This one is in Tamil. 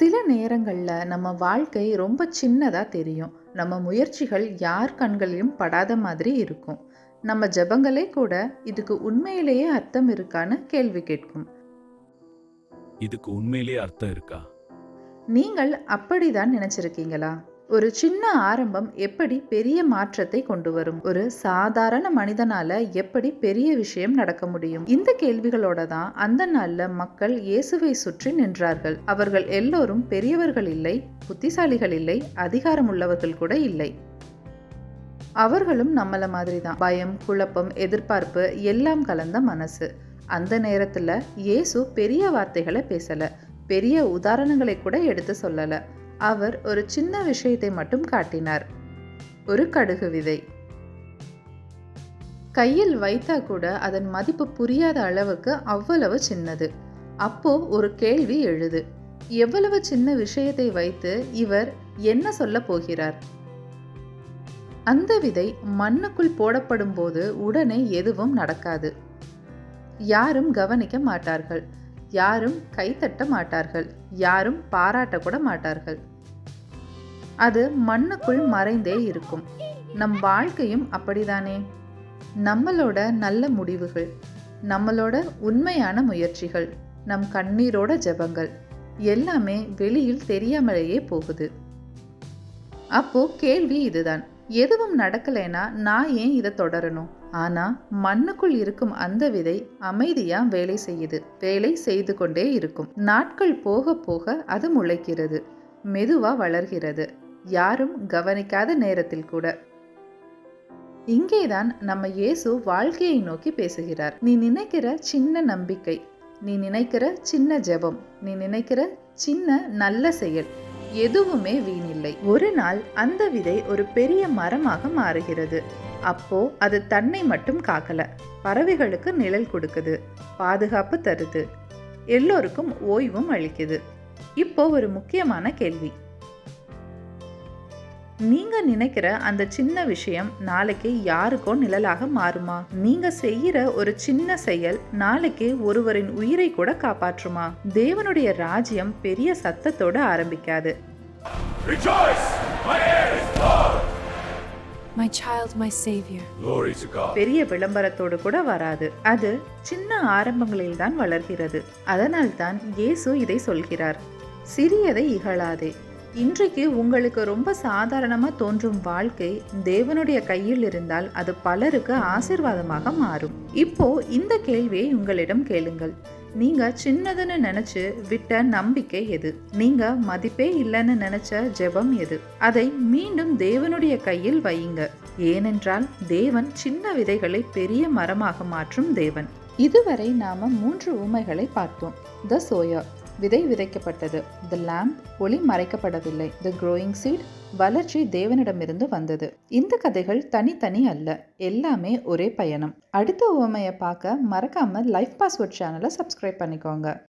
சில நேரங்களில் நம்ம வாழ்க்கை ரொம்ப சின்னதாக தெரியும். நம்ம முயற்சிகள் யார் கண்களிலும் படாத மாதிரி இருக்கும். நம்ம ஜெபங்களே கூட இதுக்கு உண்மையிலேயே அர்த்தம் இருக்கான்னு கேள்வி கேட்கும். இதுக்கு உண்மையிலேயே அர்த்தம் இருக்கா? நீங்கள் அப்படிதான் நினைச்சிருக்கீங்களா? ஒரு சின்ன ஆரம்பம் எப்படி பெரிய மாற்றத்தை கொண்டு வரும்? ஒரு சாதாரண மனிதனால எப்படி பெரிய விஷயம் நடக்க முடியும்? இந்த கேள்விகளோட தான் அந்த நாள்ல மக்கள் இயேசுவை சுற்றி நின்றார்கள். அவர்கள் எல்லோரும் பெரியவர்கள் இல்லை புத்திசாலிகள் இல்லை அதிகாரம் உள்ளவர்கள் கூட இல்லை. அவர்களும் நம்மள மாதிரி தான். பயம் குழப்பம் எதிர்பார்ப்பு எல்லாம் கலந்த மனசு. அந்த நேரத்துல இயேசு பெரிய வார்த்தைகளை பேசல. பெரிய உதாரணங்களை கூட எடுத்து சொல்லலை. அவர் ஒரு சின்ன விஷயத்தை மட்டும் காட்டினார். ஒரு கடுகு விதை. கையில் வைத்தா கூட அதன் மதிப்பு புரியாத அளவுக்கு அவ்வளவு சின்னது. அப்போ ஒரு கேள்வி எழுது. எவ்வளவு சின்ன விஷயத்தை வைத்து இவர் என்ன சொல்ல போகிறார்? அந்த விதை மண்ணுக்குள் போடப்படும் போது உடனே எதுவும் நடக்காது. யாரும் கவனிக்க மாட்டார்கள். யாரும் கைத்தட்ட மாட்டார்கள் யாரும் பாராட்டக்கூட மாட்டார்கள். அது மண்ணுக்குள் மறைந்தே இருக்கும். நம் வாழ்க்கையும் அப்படிதானே? நம்மளோட நல்ல முடிவுகள் நம்மளோட உண்மையான முயற்சிகள் நம் கண்ணீரோட ஜெபங்கள் எல்லாமே வெளியில் தெரியாமலேயே போகுது. அப்போ கேள்வி இதுதான். எதுவும் நடக்கலைன்னா நான் ஏன் இதை தொடரணும்? ஆனால் மண்ணுக்குள் இருக்கும் அந்த விதை அமைதியாக வேலை செய்யுது. வேலை செய்து கொண்டே இருக்கும். நாட்கள் போக போக அது முளைக்கிறது. மெதுவாக வளர்கிறது. யாரும் கவனிக்காத நேரத்தில் கூட. இங்கேதான் நம்ம இயேசு வாழ்க்கையை நோக்கி பேசுகிறார். நீ நினைக்கிற சின்ன நம்பிக்கை. நீ நினைக்கிற சின்ன ஜெபம். நீ நினைக்கிற சின்ன நல்ல செயல். எதுவுமே வீணில்லை. ஒரு நாள் அந்த விதை ஒரு பெரிய மரமாக மாறுகிறது. அப்போ அது தன்னை மட்டும் காக்கல. பறவைகளுக்கு நிழல் கொடுக்குது. பாதுகாப்பு தருது. எல்லோருக்கும் ஓய்வும் அளிக்குது. இப்போ ஒரு முக்கியமான கேள்வி. நீங்க நினைக்கிற அந்த சின்ன விஷயம் நாளைக்கு யாருக்கோ நிழலாக மாறுமா? நீங்க செய்யற ஒரு சின்ன செயல் நாளைக்கு ஒருவரின் உயிரை கூட காப்பாற்றுமா? தேவனுடைய ராஜ்யம் பெரிய சத்தத்தோட ஆரம்பிக்காது! My child, my savior. Glory to God. பெரிய விளம்பரத்தோடு கூட வராது. அது சின்ன ஆரம்பங்களில் தான் வளர்கிறது. அதனால்தான் இயேசு இதை சொல்கிறார். சிறியதை இகழாதே. இன்றைக்கு உங்களுக்கு ரொம்ப சாதாரணமாக தோன்றும் வாழ்க்கை தேவனுடைய கையில் இருந்தால் அது பலருக்கு ஆசீர்வாதமாக மாறும். இப்போ இந்த கேள்வியை உங்களிடம் கேளுங்கள். நீங்க சின்னதுன்னு நினைச்சு விட்ட நம்பிக்கை எது? நீங்க மதிப்பே இல்லைன்னு நினைச்ச ஜெபம் எது? அதை மீண்டும் தேவனுடைய கையில் வையுங்க. ஏனென்றால் தேவன் சின்ன விதைகளை பெரிய மரமாக மாற்றும் தேவன். இதுவரை நாம மூன்று உமைகளை பார்த்தோம். த சோயா விதை விதைக்கப்பட்டது. த லேம்ப் ஒளி மறைக்கப்படவில்லை. த க்ரோயிங் சீட் வளர்ச்சி தேவனிடமிருந்து வந்தது. இந்த கதைகள் தனித்தனி அல்ல. எல்லாமே ஒரே பயணம். அடுத்த உவமையை பார்க்க மறக்காம லைஃப் பாஸ்வேர்ட் சேனலை சப்ஸ்கிரைப் பண்ணிக்கோங்க.